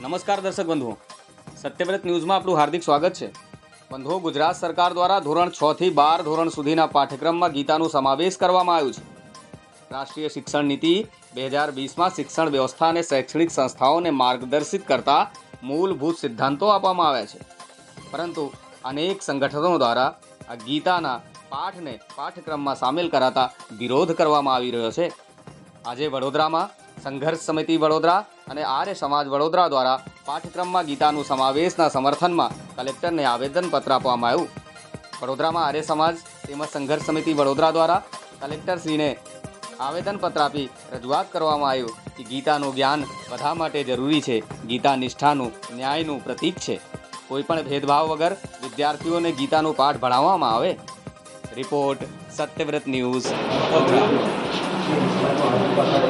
નમસ્કાર દર્શક બંધુઓ. સત્યવ્રત ન્યૂઝમાં આપણું હાર્દિક સ્વાગત છે. બંધુઓ, ગુજરાત સરકાર દ્વારા ધોરણ છ થી બાર ધોરણ સુધીના પાઠ્યક્રમમાં ગીતાનું સમાવેશ કરવામાં આવ્યું છે. રાષ્ટ્રીય શિક્ષણ નીતિ બે હજાર વીસમાં શિક્ષણ વ્યવસ્થા અને શૈક્ષણિક સંસ્થાઓને માર્ગદર્શિત કરતા મૂળભૂત સિદ્ધાંતો આપવામાં આવ્યા છે. પરંતુ અનેક સંગઠનો દ્વારા આ ગીતાના પાઠને પાઠ્યક્રમમાં સામેલ કરાતા વિરોધ કરવામાં આવી રહ્યો છે. આજે વડોદરામાં સંઘર્ષ સમિતિ વડોદરા અને આર્ય સમાજ વડોદરા દ્વારા પાઠ્યક્રમમાં ગીતાનું સમાવેશના સમર્થનમાં કલેક્ટરને આવેદનપત્ર આપવામાં આવ્યું. વડોદરામાં આર્ય સમાજ તેમજ સંઘર્ષ સમિતિ વડોદરા દ્વારા કલેક્ટરશ્રીને આવેદનપત્ર આપી રજૂઆત કરવામાં આવ્યું કે ગીતાનું જ્ઞાન બધા માટે જરૂરી છે. ગીતા નિષ્ઠાનું, ન્યાયનું પ્રતીક છે. કોઈપણ ભેદભાવ વગર વિદ્યાર્થીઓને ગીતાનું પાઠ ભણાવવામાં આવે. રિપોર્ટ, સત્યવ્રત ન્યૂઝ આપણે બધા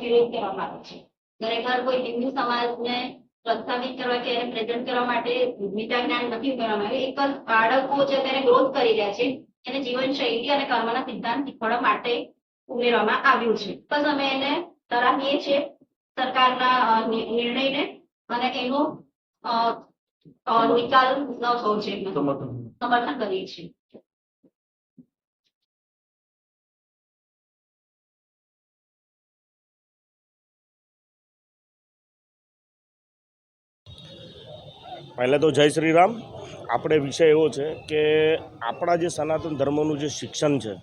વિરોધ કરવામાં આવે છે ખરેખર કોઈ હિન્દુ સમાજને પ્રસ્થાપિત કરવા કે એને પ્રેઝન્ટ કરવા માટે ગીતા જ્ઞાન નથી ઉમેરવામાં આવ્યું એક જ બાળકો જે અત્યારે ગ્રોથ કરી રહ્યા છે એને જીવન શૈલી અને કર્મના સિદ્ધાંત શીખવાડવા માટે ઉમેરવામાં આવ્યું છે. બસ અમે એને સરાહનીય છીએ સરકારના નિર્ણયને અને એનો નિકાલ ન થવો જોઈએ. સમર્થન કરીએ છીએ. પહેલાં તો જય શ્રી રામ આપણે વિષય એવો છે કે આપણા જે સનાતન ધર્મનું જે શિક્ષણ છે,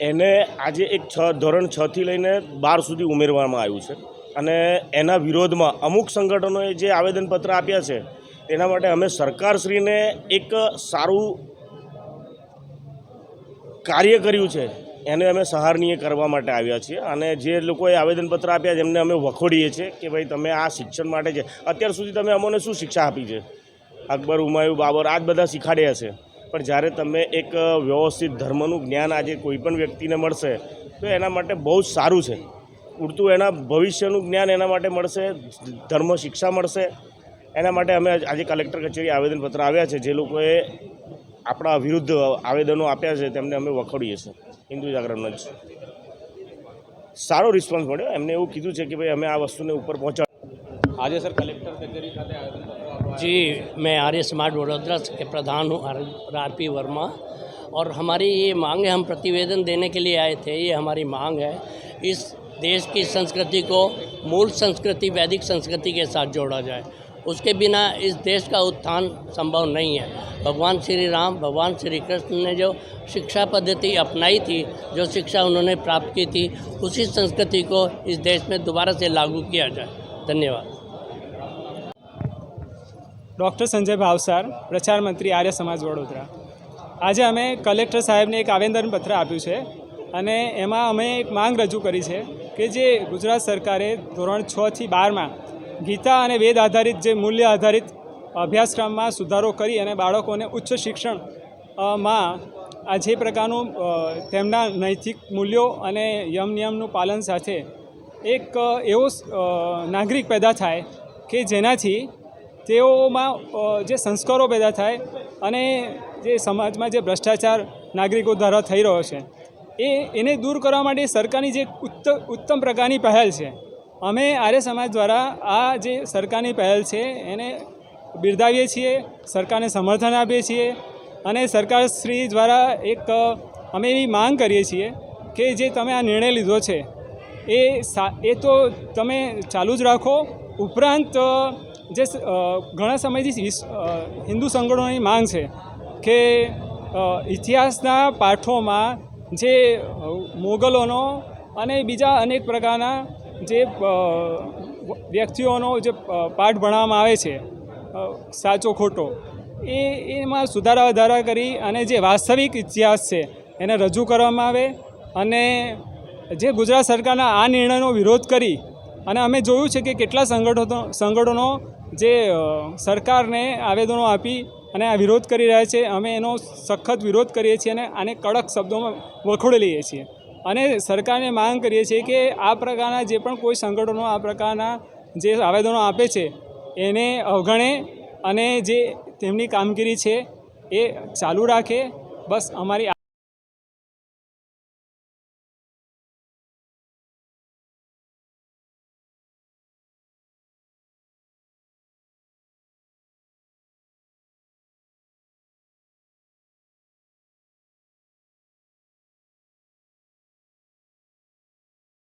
એને આજે એક છ, ધોરણ છથી લઈને બાર સુધી ઉમેરવામાં આવ્યું છે. અને એના વિરોધમાં અમુક સંગઠનોએ જે આવેદનપત્ર આપ્યા છે એના માટે અમે સરકારશ્રીને એક સારું કાર્ય કર્યું છે. એને અમે સહારનીય કરવા માટે આવ્યા છીએ અને જે લોકોએ આવેદનપત્ર આપ્યા છે એમને અમે વખોડીએ છીએ કે ભાઈ તમે આ શિક્ષણ માટે છે અત્યાર સુધી તમે અમોને શું શિક્ષા આપી છે? અકબર હુમાયુ બાબર આ જ બધા શીખાડ્યા છે. પણ જ્યારે તમે એક વ્યવસ્થિત ધર્મનું જ્ઞાન આજે કોઈ પણ વ્યક્તિને મળશે, તો એના માટે બહુ જ સારું છે. પૂરતું એના ભવિષ્યનું જ્ઞાન એના માટે મળશે, ધર્મ શિક્ષા મળશે. એના માટે અમે આજે કલેક્ટર કચેરી આવેદનપત્ર આવ્યા છે. જે લોકોએ આપણા વિરુદ્ધ આવેદનો આપ્યા છે તેમને અમે વખોડીએ છીએ હિન્દુ જાગરણનો જ સારો રિસ્પોન્સ મળ્યો એમને એવું કીધું છે કે ભાઈ અમે આ વસ્તુને ઉપર પહોંચાડ આજે સર કલેક્ટર કચેરી ખાતે આવેદનપત્ર આપવા जी मैं आर्य समाज वडोदरा के प्रधान हूँ आर पी वर्मा और हमारी ये मांग है हम प्रतिवेदन देने के लिए आए थे ये हमारी मांग है इस देश की संस्कृति को मूल संस्कृति वैदिक संस्कृति के साथ जोड़ा जाए उसके बिना इस देश का उत्थान संभव नहीं है भगवान श्री राम भगवान श्री कृष्ण ने जो शिक्षा पद्धति अपनाई थी जो शिक्षा उन्होंने प्राप्त की थी उसी संस्कृति को इस देश में दोबारा से लागू किया जाए धन्यवाद ડૉક્ટર સંજય ભાવસાર પ્રચાર મંત્રી આર્ય સમાજ વડોદરા આજે અમે કલેક્ટર સાહેબને એક આવેદનપત્ર આપ્યું છે અને એમાં અમે એક માંગ રજૂ કરી છે કે જે ગુજરાત સરકારે ધોરણ છ થી બારમાં ગીતા અને વેદ આધારિત જે મૂલ્ય આધારિત અભ્યાસક્રમમાં સુધારો કરી અને બાળકોને ઉચ્ચ શિક્ષણમાં આ જે પ્રકારનું તેમના નૈતિક મૂલ્યો અને યમ નિયમનું પાલન સાથે એક એવો નાગરિક પેદા થાય કે જેનાથી તેઓમાં જે સંસ્કારો પેદા થાય અને જે સમાજમાં જે ભ્રષ્ટાચાર નાગરિકો દ્વારા થઈ રહ્યો છે, એ, એને દૂર કરવા માટે સરકારની જે ઉત્તમ પ્રકારની પહેલ છે અમે આર્ય સમાજ દ્વારા આ જે સરકારની પહેલ છે, એને બિરદાવીએ છીએ, સરકારને સમર્થન આપીએ છીએ અને સરકારશ્રી દ્વારા એક, અમે એવી માંગ કરીએ છીએ કે જે તમે આ નિર્ણય લીધો છે, એ સા, એ તો તમે ચાલુ જ રાખો. ઉપરાંત, જે ઘણા સમયથી હિન્દુ સંગઠનોની માંગ છે કે ઇતિહાસના પાઠોમાં જે મોગલોનો અને બીજા અનેક પ્રકારના જે વ્યક્તિઓનો જે પાઠ ભણવામાં આવે છે સાચો ખોટો, એ, એમાં સુધારા વધારા કરી અને જે વાસ્તવિક ઇતિહાસ છે, એને રજૂ કરવામાં આવે અને જે ગુજરાત સરકારના આ નિર્ણયનો વિરોધ કરી અને અમે જોયું છે કે કેટલા સંગઠનો સંગઠનો જે સરકારને આવેદનો આપી અને આ વિરોધ કરી રહ્યા છે, અમે એનો સખત વિરોધ કરીએ છીએ અને આને કડક શબ્દોમાં વખોડી લઈએ છીએ. અને સરકારને માંગ કરીએ છીએ કે આ પ્રકારના જે પણ કોઈ સંગઠનો આ પ્રકારના જે આવેદનો આપે છે, એને અવગણે અને જે તેમની કામગીરી છે એ ચાલુ રાખે. બસ અમારી